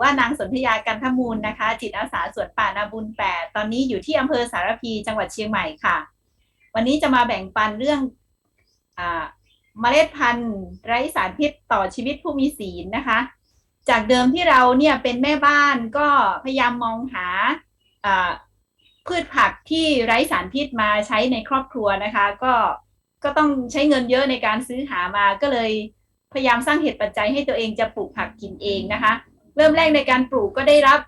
ว่านางสนธยากันทมูลนะคะ จิตอาสาสวนป่านาบุญแปดตอนนี้อยู่ที่อำเภอสารพีจังหวัดเชียงใหม่ค่ะ วันนี้จะมาแบ่งปันเรื่องอเมล็ดพันธุ์ไร้สารพิษต่อชีวิตผู้มีศีลนะคะ จากเดิมที่เราเนี่ยเป็นแม่บ้านก็พยายามมองหาอ่าพืชผักที่ไร้สารพิษมาใช้ในครอบครัวนะคะ ก็ก็ต้องใช้เงินเยอะในการซื้อหามาก็เลยพยายามสร้างเหตุปัจจัยให้ตัวเองจะปลูกผักกินเองนะคะ เริ่มแรกในการปลูกก็ได้รับ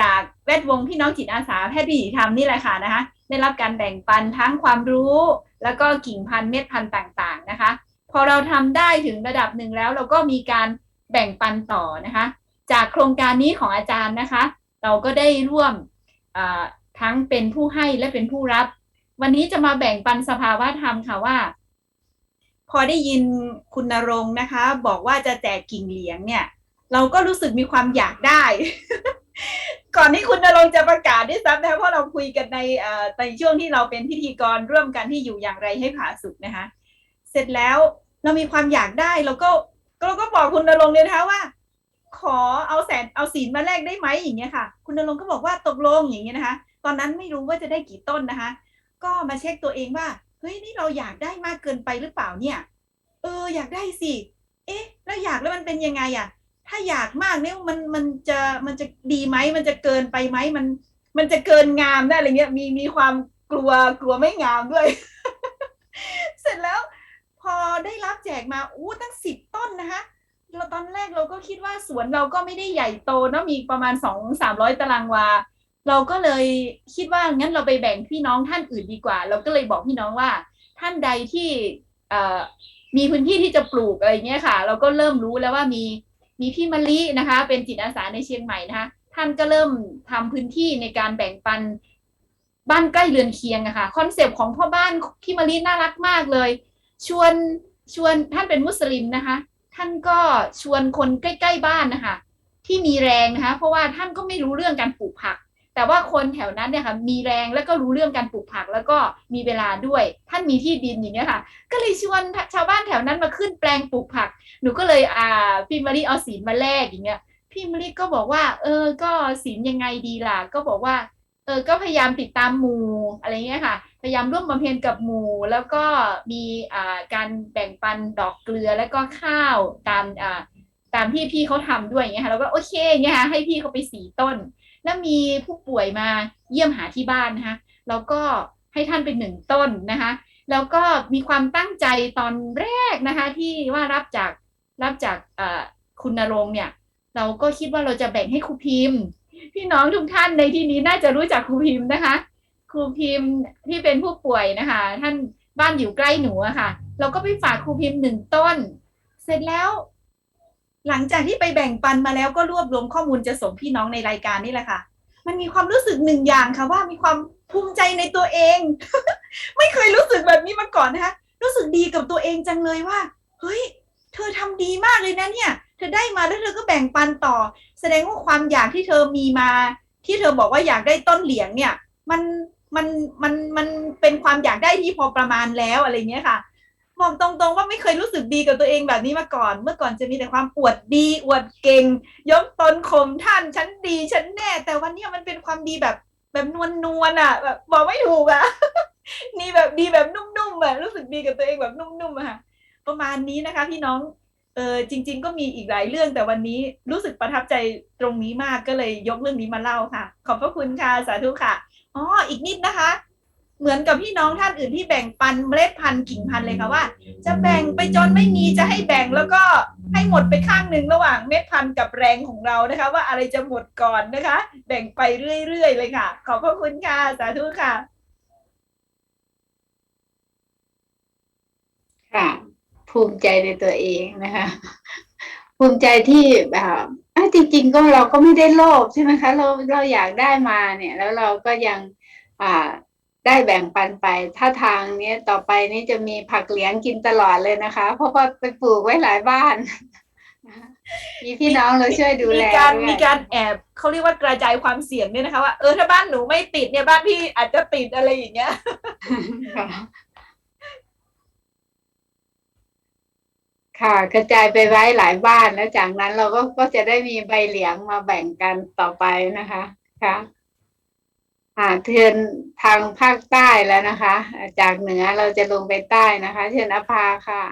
จากแวดวงพี่น้องจิตอาสาแพทย์วิถีธรรมนี่แหละค่ะนะคะได้รับการแบ่งปันทั้งความรู้ แล้วก็กิ่งพันธุ์เม็ดพันธุ์ต่างๆนะคะ พอเราทำได้ถึงระดับหนึ่งแล้ว เราก็มีการแบ่งปันต่อนะคะ จากโครงการนี้ของอาจารย์นะคะ เราก็ได้ร่วมทั้งเป็นผู้ให้และเป็นผู้รับ วันนี้จะมาแบ่งปันสภาวะธรรมค่ะว่า พอได้ยินคุณนรงค์นะคะ บอกว่าจะแจกกิ่งเหลียงเนี่ย เราก็รู้สึกมีความอยากได้ ก่อนที่คุณนรงจะประกาศด้วยซ้ำนะคะเพราะเราคุยกันในในช่วงที่เราเป็นพิธีกรร่วมกันที่อยู่อย่างไรให้ผาสุกนะคะ เสร็จแล้วเรามีความอยากได้เราก็เราก็บอกคุณนรงเลยนะคะว่า ขอเอาแสนเอาศีลมาแลกได้ไหมอย่างเงี้ยค่ะ คุณนรงก็บอกว่าตกลงอย่างเงี้ยนะคะ ตอนนั้นไม่รู้ว่าจะได้กี่ต้นนะคะ ก็มาเช็คตัวเองว่าเฮ้ยนี่เราอยากได้มากเกินไปหรือเปล่าเนี่ย เอออยากได้สิ เอ๊ะ แล้วอยากแล้วมันเป็นยังไงอะ ถ้าอยากมากเนี่ยมันมันจะมันจะดีไหมมันจะเกินไปไหมมัน มันจะเกินงามได้อะไรเงี้ยมีมีความกลัวกลัวไม่งามด้วย เสร็จแล้ว พอได้รับแจกมาอู้ตั้งสิบต้นนะคะเราตอนแรกเราก็คิดว่าสวนเราก็ไม่ได้ใหญ่โตเนอะมีประมาณสองสามร้อยตารางวา เราก็เลยคิดว่างั้นเราไปแบ่งพี่น้องท่านอื่นดีกว่า เราก็เลยบอกพี่น้องว่า ท่านใดที่เอ่อมีพื้นที่ที่จะปลูกอะไรเงี้ยค่ะ เราก็เริ่มรู้แล้วว่ามี มีพี่มะลินะคะ เป็นจิตอาสาในเชียงใหม่นะคะท่านก็เริ่มทำพื้นที่ในการแบ่งปันบ้านใกล้เรือนเคียงอะค่ะคอนเซปต์ของพ่อบ้านพี่มะลิน่ารักมากเลย ชวนชวนท่านเป็นมุสลิมนะคะ ท่านก็ชวนคนใกล้ ๆ บ้านนะคะที่มีแรงนะคะ เพราะว่าท่านก็ไม่รู้เรื่องการปลูกผัก แต่ว่าคนแถวนั้นเนี่ยค่ะมีแรงแล้วก็รู้เรื่องการปลูกผัก แล้วก็มีเวลาด้วย ท่านมีที่ดินอย่างเงี้ยค่ะ ก็เลยชวนชาวบ้านแถวนั้นมาขึ้นแปลงปลูกผัก หนูก็เลยอ่าพี่มะลิเอาศีลมาแลกอย่างเงี้ยพี่มะลิก็บอกว่า เออ ก็ศีลยังไงดีล่ะ ก็บอกว่า เออก็พยายามติดตามหมู่อะไรเงี้ยค่ะ พยายามร่วมบำเพ็ญกับหมู่แล้วก็มีอ่าการแบ่งปันดอกเกลือแล้วก็ข้าวตามอ่าตามที่พี่เขาทำด้วยอย่างเงี้ยค่ะแล้วก็โอเคเงี้ยค่ะให้พี่เขาไปสีต้น แล้วมีผู้ป่วยมาเยี่ยมหาที่บ้านนะคะแล้วก็ให้ท่านเป็นหนึ่งต้นนะคะแล้วก็มีความตั้งใจตอนแรกนะคะที่ว่ารับจาก รับจากคุณนรงเนี่ย เราก็คิดว่าเราจะแบ่งให้ครูพิมพ์ พี่น้องทุกท่านในที่นี้น่าจะรู้จักครูพิมพ์นะคะ ครูพิมพ์ที่เป็นผู้ป่วยนะคะ ท่านบ้านอยู่ใกล้หนูอะค่ะ เราก็ไปฝากครูพิมพ์หนึ่งต้น เสร็จแล้ว หลังจากที่ไปแบ่งปันมาแล้วก็รวบรวมข้อมูลจะส่งพี่น้องในรายการนี่แหละค่ะ มันมีความรู้สึกหนึ่งอย่างค่ะว่ามีความภูมิใจในตัวเอง ไม่เคยรู้สึกแบบนี้มาก่อนนะคะรู้สึกดีกับตัวเองจังเลยว่า เฮ้ย เธอทำดีมากเลยนะเนี่ย เธอได้มาแล้วเธอก็แบ่งปันต่อ แสดงว่าความอยากที่เธอมีมา ที่เธอบอกว่าอยากได้ต้นเหลียงเนี่ย มันมันมันมันเป็นความอยากได้ที่พอประมาณแล้วอะไรเงี้ยค่ะบอกตรงๆว่าไม่เคยรู้สึกดีกับตัวเองแบบนี้มาก่อน เมื่อก่อนจะมีแต่ความอวดดีอวดเก่งยกตนข่มท่านฉันดีฉันแน่ แต่วันนี้มันเป็นความดีแบบแบบนวลนวลอะแบบบอกไม่ถูกอะนี่แบบดีแบบนุ่มๆอะรู้สึกดีกับตัวเองแบบนุ่มๆอะค่ะ ประมาณนี้นะคะพี่น้องเออจริง ๆ ก็มีอีกหลายเรื่องแต่วันนี้รู้สึกประทับใจตรงนี้มากก็เลยยกเรื่องนี้มาเล่าค่ะ ขอบพระคุณค่ะสาธุค่ะอ๋ออีกนิดนะคะ เหมือนกับพี่น้องท่านอื่นที่แบ่งปันเมล็ดพันธุ์กิ่งพันธุ์เลยค่ะว่า จะแบ่งไปจนไม่มีจะให้แบ่งแล้วก็ให้หมดไปข้างหนึ่งระหว่างเม็ดพันธุ์กับแรงของเรานะคะ ว่าอะไรจะหมดก่อนนะคะ แบ่งไปเรื่อยๆเลยค่ะ ขอบพระคุณค่ะสาธุค่ะค่ะ ภูมิใจในตัวเองนะคะ ภูมิใจที่แบบอะจริง ๆ ก็เราก็ไม่ได้โลภใช่ไหมคะ เราเราอยากได้มาเนี่ย แล้วเราก็ยังอ่าได้แบ่งปันไป ถ้าทางเนี้ยต่อไปนี้จะมีผักเหลียงกินตลอดเลยนะคะ เพราะว่าไปปลูกไว้หลายบ้านนะคะมีพี่น้องเราช่วยดูมีแลการด้วยมีการแอบเขาเรียกว่ากระจายความเสี่ยงเนี่ยนะคะว่าเออถ้าบ้านหนูไม่ติดเนี่ยบ้านพี่อาจจะติดอะไรอย่างเงี้ย ค่ะ กระจายไปไว้หลายบ้านแล้วจากนั้นเราก็ก็จะได้มีใบเหลียงมาแบ่งกันต่อไปนะคะค่ะอ่าเทือนทางภาคใต้แล้วนะคะ จากเหนือเราจะลงไปใต้นะคะเชิญอภาค่ะ